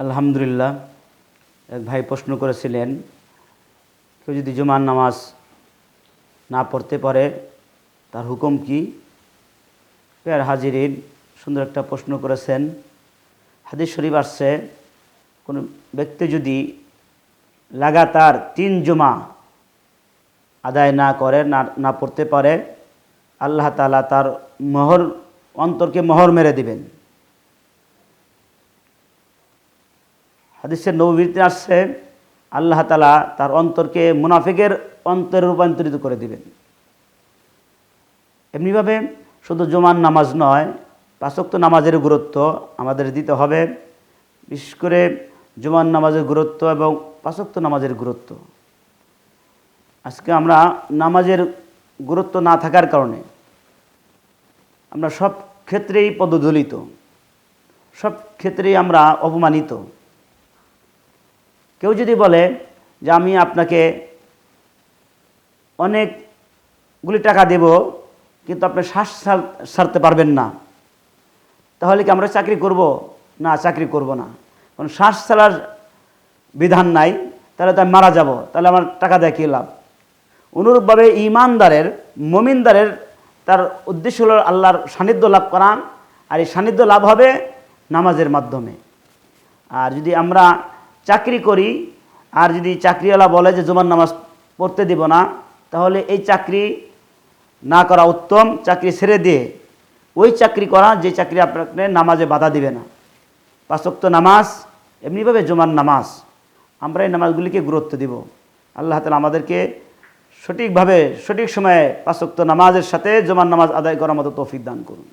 আলহামদুলিল্লাহ, এক ভাই প্রশ্ন করেছিলেন, কেউ যদি জুমার নামাজ না পড়তে পারে, তার হুকুম কি? পেয়ার হাজিরিন সুন্দর একটা প্রশ্ন করেছেন। হাদিস শরীফ আসছে, কোনো ব্যক্তি যদি লাগাতার তিন জুমা আদায় না করে, না না পড়তে পারে, আল্লাহ তালা তার মোহর অন্তরকে মোহর মেরে দিবেন। হাদিসের নবীতে আসছে আল্লাহ তালা তার অন্তরকে মুনাফিকের অন্তরে রূপান্তরিত করে দিবেন। এমনিভাবে শুধু জমান নামাজ নয় পাঁচক্ত নামাজের গুরুত্ব আমাদের দিতে হবে। বিশেষ করে জুমান নামাজের গুরুত্ব এবং পাঁচক্ত নামাজের গুরুত্ব। আজকে আমরা নামাজের গুরুত্ব না থাকার কারণে আমরা সব ক্ষেত্রেই পদদলিত, সব ক্ষেত্রেই আমরা অপমানিত। কেউ যদি বলে যে আমি আপনাকে অনেকগুলি টাকা দেব, কিন্তু আপনি শ্বাস সারতে পারবেন না, তাহলে কি আমরা চাকরি করব? না, চাকরি করব না। কারণ শ্বাস ছাড়ার বিধান নাই, তাহলে তো আমি মারা যাব, তাহলে আমার টাকা দেয় কী লাভ? অনুরূপভাবে ইমানদারের, মমিনদারের তার উদ্দেশ্য হল আল্লাহর সান্নিধ্য লাভ করান আর এই সান্নিধ্য লাভ হবে নামাজের মাধ্যমে। আর যদি আমরা চাকরি করি, আর যদি চাকরিওয়ালা বলে যে জুমার নামাজ পড়তে দিব না, তাহলে এই চাকরি না করা উত্তম, চাকরি ছেড়ে দিয়ে ওই চাকরি করা যে চাকরি আপনাকে নামাজে বাধা দিবে না। পাঁচক্ত নামাজ, এমনিভাবে জুমার নামাজ, আমরা এই নামাজগুলিকে গুরুত্ব দিব। আল্লাহ তালা আমাদেরকে সঠিকভাবে, সঠিক সময়ে পাঁচক্ত নামাজের সাথে জুমার নামাজ আদায় করার মতো তৌফিক দান করুন।